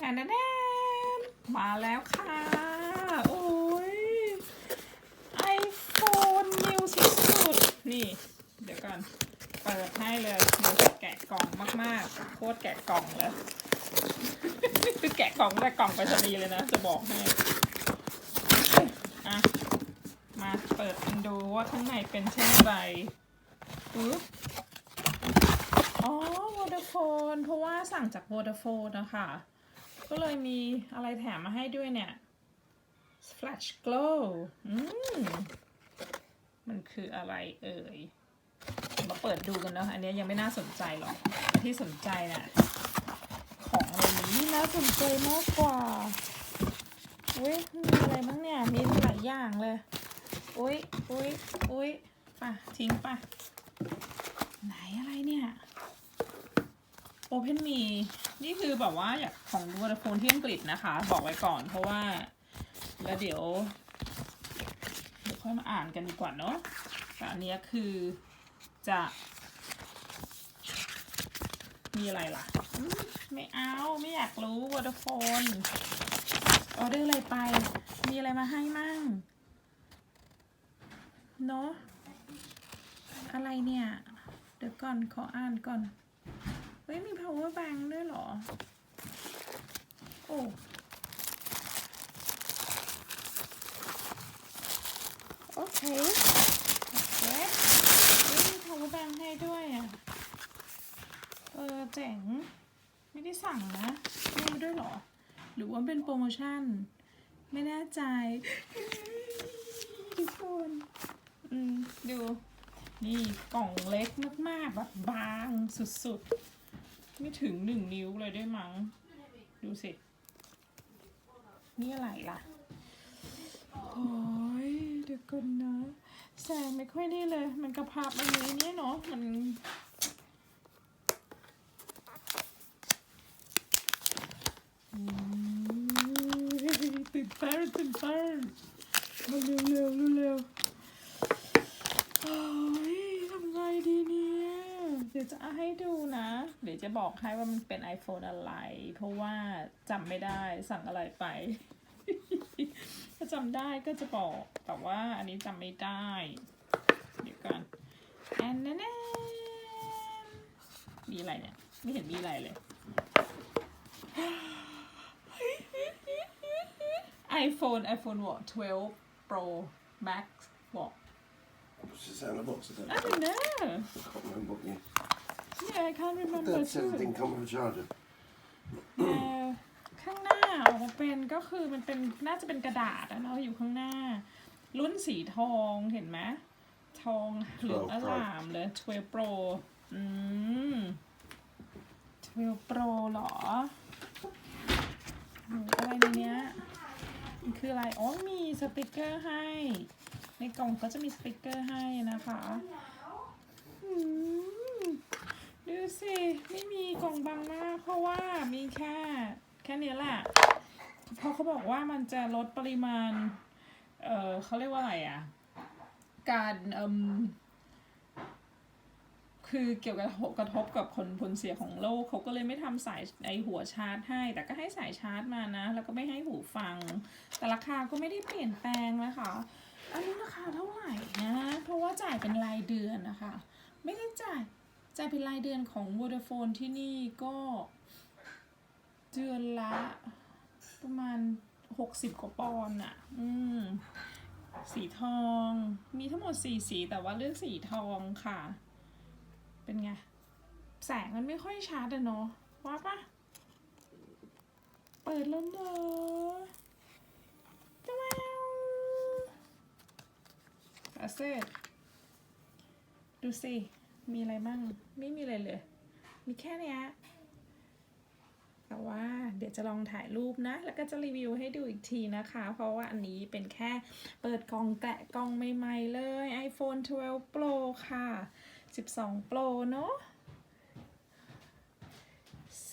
แอนแนนมาแล้วค่ะ โอ้ย iPhone นิวสุดๆนี่ เดี๋ยวก่อน เปิดให้เลยนิวแกะกล่องมากๆ โคตรแกะกล่องเลยคือแกะกล่องแต่กล่องไปรษณีย์เลยนะ จะบอกให้อะมาเปิดกันดูว่าข้างในเป็นเช่นไรปึ๊บอ๋อ Vodafone เพราะว่าสั่งจาก Vodafone นะคะ ก็เลยมีอะไรแถมมาให้ด้วยเนี่ย Flash Glow อืมมันคืออะไรเอ่ย มาเปิดดูกันเนาะ อันนี้ยังไม่น่าสนใจหรอก ที่สนใจน่ะ ของอะไรนี้น่าสนใจมากกว่าอุ้ยมีอะไรบ้างเนี่ย มีหลายอย่างเลย อุ้ยอุ้ยอุ้ยป่ะ ทิ้งป่ะ ไหนอะไรเนี่ย Open Me นี่คือแบบว่าอยากของ Vodafone ที่อังกฤษนะคะ บอกไว้ก่อนเพราะว่า แล้วเดี๋ยวเดี๋ยวค่อยมาอ่านกันดีกว่าเนาะแต่อันนี้คือจะ มีอะไรล่ะ ไม่เอาไม่อยากรู้ Vodafone ออเดอร์อะไรไป มีอะไรมาให้มั่งเนาะอะไรเนี่ย เดี๋ยวก่อนขออ่านก่อน ฮ้ยมี power bank ด้วยเหรอ โอ้ โอเคโอเคเฮ้ยมี power bank ให้ด้วยอะ เออเจ๋ง ไม่ได้สั่งนะไม่รู้ด้วยเหรอ หรือว่าเป็นโปรโมชั่น ไม่แน่ใจ ทุกคน อืม ดูนี่กล่องเล็กมาก ๆ แบบบางสุด ๆ ไม่ถึงหนึ่งนิ้วเลยได้มั้ง ดูสิ นี่อะไรล่ะ โอ้ยเดี๋ยวก่อนนะ แสงไม่ค่อยนี่เลย มันกระพราบมันนี้เนี่ยเนาะ มันตื่นเต้นตื่นเต้นมาเร็วเร็วเร็วเร็วโอ้ยทำไงดีเนี่ย เดี๋ยวจะให้ดูนะ เดี๋ยวจะบอกให้ว่ามันเป็น iPhone อะไร เพราะว่าจำไม่ได้สั่งอะไรไป ถ้าจำได้ก็จะบอก แต่ว่าอันนี้จำไม่ได้ เดี๋ยวก่อนแอนแน่มีอะไรเนี่ย ไม่เห็นมีอะไรเลย iPhone iPhone what 12 Pro Max what What's it say on the box? I don't, I don't know I can't remember what you. Yeah I can't remember That says it too didn't come with a charger. เอ่อข้างหน้าออกมาเป็นก็คือมันเป็นน่าจะเป็นกระดาษอะเนาะอยู่ข้างหน้า รุ่นสีทองเห็นไหมทองเหลืองอ12 Pro ลามเลย12 Pro อืม12 Pro เหรอโหอะไรในเนี้ยมันคืออะไร อ๋อมีสติกเกอร์ให้ ในกล่องก็จะมีสติกเกอร์ให้นะคะอืม ดูสิไม่มีกล่องบางมากเพราะว่ามีแค่แค่นี้แหละเพราะเขาบอกว่ามันจะลดปริมาณ เออเขาเรียกว่าอะไรอะ การเอมคือเกี่ยวกับกระทบกับผลผลเสียของโลกเขาก็เลยไม่ทำสายไอหัวชาร์จให้ แต่ก็ให้สายชาร์จมานะ แล้วก็ไม่ให้หูฟัง แต่ราคาก็ไม่ได้เปลี่ยนแปลงนะคะ อันนี้ราคาเท่าไหร่นะ เพราะว่าจ่ายเป็นรายเดือนนะคะ ไม่ได้จ่าย จ่ายเป็นรายเดือนของ Vodafone ที่นี่ก็เดือนละประมาณ 60 กว่าปอนด์อะ อืม สีทอง มีทั้งหมดสี่สีแต่ว่าเลือกสีทองค่ะ เป็นไง แสงมันไม่ค่อยชัดอะเนาะว่าปะเปิดแล้วเนอะจ้าวอาเซตดูสิ มีอะไรบ้างไม่มีอะไรเลย มีแค่เนี้ยแต่ว่าเดี๋ยวจะลองถ่ายรูปนะ แล้วก็จะรีวิวให้ดูอีกทีนะคะ เพราะว่าอันนี้เป็นแค่เปิดกล่องแกะกล่องใหม่ๆเลย iPhone 12 Pro ค่ะ 12 Pro เนอะ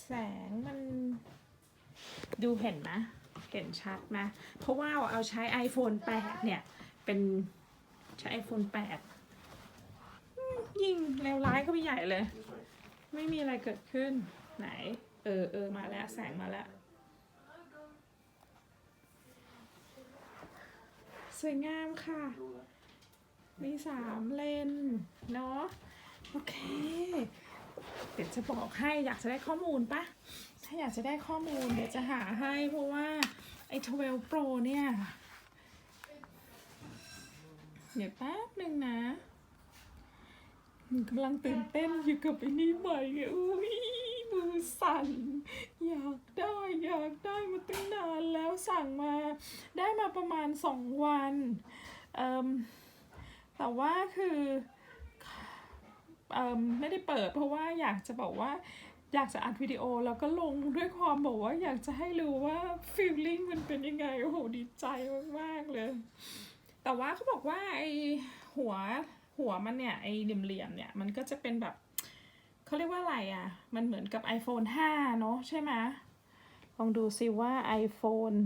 แสงมันดูเห็นไหมเห็นชัดไหมเพราะว่าเอาใช้ iPhone 8 เนี่ย เป็นใช้ iPhone 8 ยิ่งเลวร้ายเข้าไปใหญ่เลย ไม่มีอะไรเกิดขึ้น ไหน เออเออมาแล้วแสงมาแล้ว สวยงามค่ะ มีสามเลนเนาะโอเคเดี๋ยวจะบอกให้อยากจะได้ข้อมูลปะถ้าอยากจะได้ข้อมูลเดี๋ยวจะหาให้เพราะว่า ไอ้12 Pro เนี่ย เดี๋ยวแป๊บหนึ่งนะ หนูกำลังตื่นเต้นอยู่กับไอ้นี่ใหม่ไงอุ้ยมือสั่น อยากได้อยากได้มาตั้งนานแล้วสั่งมา ได้มาประมาณสองวันเอ่มแต่ว่าคือเอ่มไม่ได้เปิดเพราะว่าอยากจะบอกว่าอยากจะอัดวิดีโอแล้วก็ลงด้วยความบอกว่าอยากจะให้รู้ว่าฟีลลิ่งมันเป็นยังไง โอ้โหดีใจมาก ๆ เลย แต่ว่าเขาบอกว่าไอหัว หัวมันเนี่ยไอเหลี่ยมๆเนี่ยมันก็จะเป็นแบบเขาเรียกว่าอะไรอะ มันเหมือนกับ iPhone 5 เนอะใช่ไหมลองดูซิว่า iPhone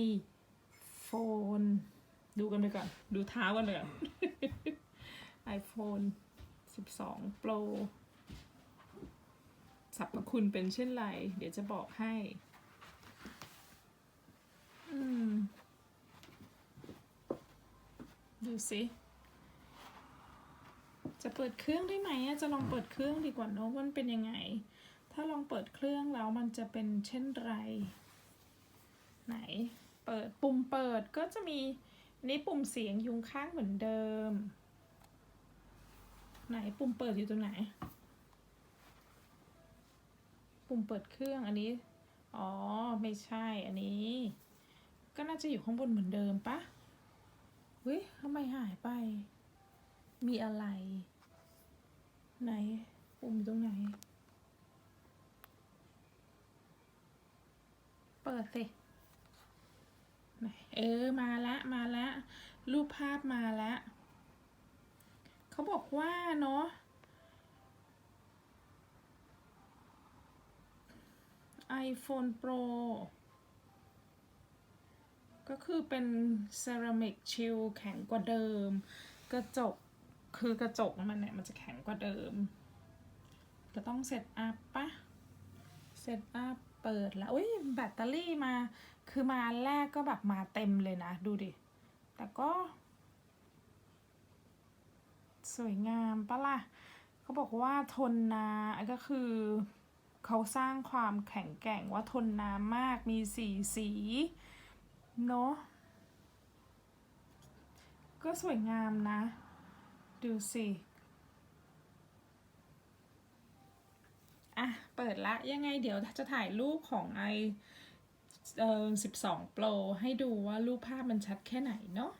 iPhone ดูกันไปก่อน ดูเท้ากันเลยก่อน iPhone 12 Pro สรรพคุณเป็นเช่นไร เดี๋ยวจะบอกให้ อืม ดูสิจะเปิดเครื่องได้ไหมจะลองเปิดเครื่องดีกว่าเนอะว่ามันเป็นยังไง ถ้าลองเปิดเครื่องแล้วมันจะเป็นเช่นไร ไหน เปิดปุ่มเปิดก็จะมีนี่ปุ่มเสียงยุงข้างเหมือนเดิม ไหนปุ่มเปิดอยู่ตรงไหน ปุ่มเปิดเครื่องอันนี้ อ๋อ ไม่ใช่อันนี้ ก็น่าจะอยู่ข้างบนเหมือนเดิมปะ เฮ้ยทำไมหายไป มีอะไร ไหนปุ่มอยู่ตรงไหน เปิดสิเออ มาละมาละ รูปภาพมาละเขาบอกว่าเนาะ iPhone Pro ก็คือเป็นเซรามิกชิลแข็งกว่าเดิม กระจกคือกระจกมันเนี่ยมันจะแข็งกว่าเดิม ก็ต้องเซตอัพปะเซตอัพเปิดแล้วอุ้ยแบตเตอรี่มา คือมาแรกก็แบบมาเต็มเลยนะ ดูดิ แต่ก็ สวยงามปะล่ะเขาบอกว่าทนน้ำก็คือเขาสร้างความแข็งแกร่งว่าทนน้ำมากมีสีสี เนาะก็สวยงามนะ ดูสิอะ เปิดละยังไงเดี๋ยวจะถ่ายรูปของไอเอ่อ12 Pro ให้ดูว่ารูปภาพมันชัดแค่ไหนเนาะ